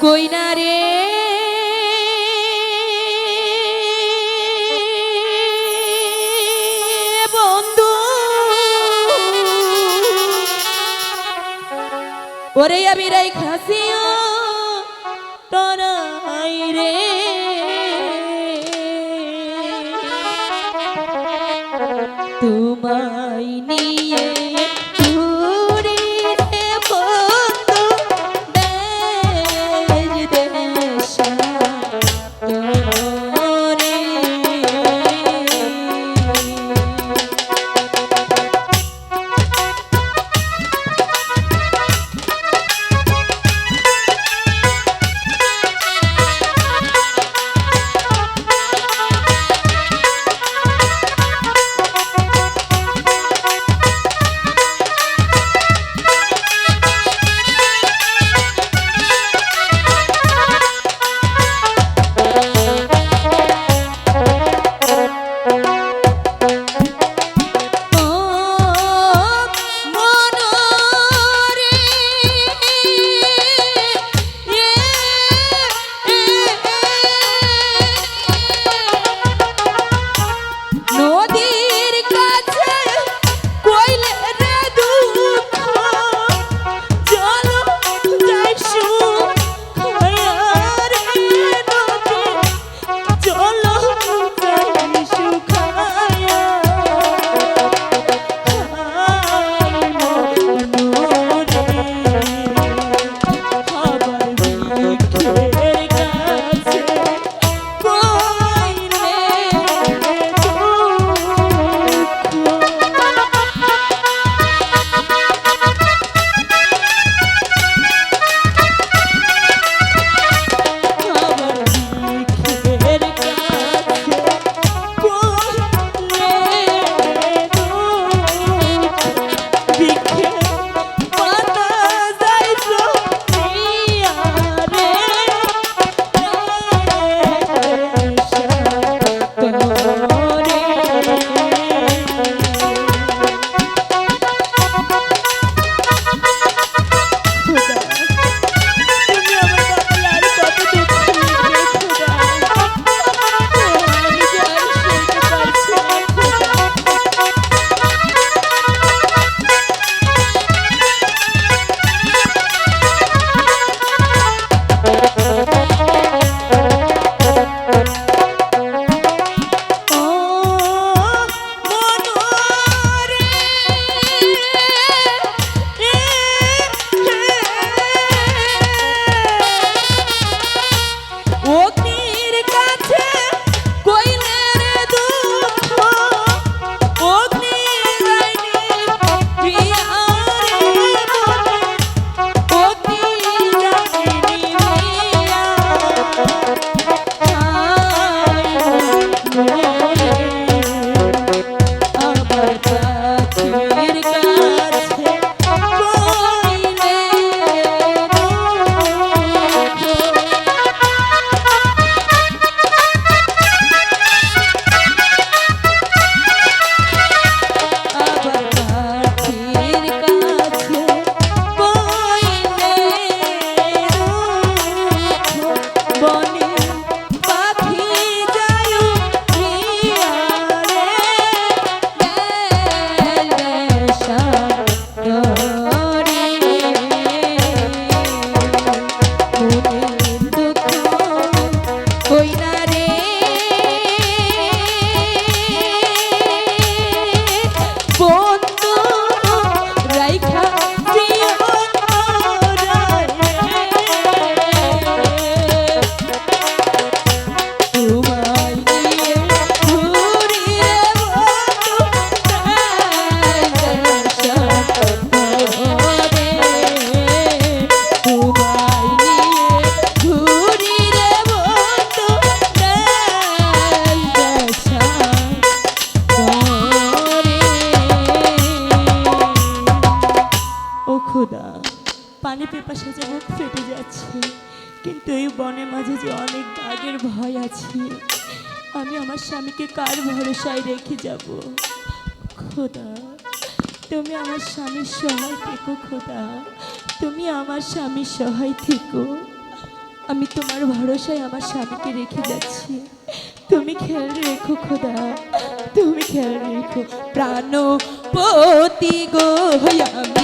কইনা রে? বন্ধু। ওরে আমি রাই খাসিও তরাই রে। পানি পেপাসা যে মুখ ফেটে যাচ্ছে। কিন্তু এই বনের মাঝে যে অনেক দাগের ভয় আছে, আমি আমার স্বামীকে কার ভরসায় রেখে যাব? খোদা, তুমি আমার স্বামীর সহায় থেকো, খোদা। তুমি আমার স্বামীর সহায় থেকো। আমি তোমার ভরসায় আমার স্বামীকে রেখে যাচ্ছি। তুমি খেয়াল রেখো, খোদা। তুমি খেয়াল রেখো। প্রাণপতি গো আমি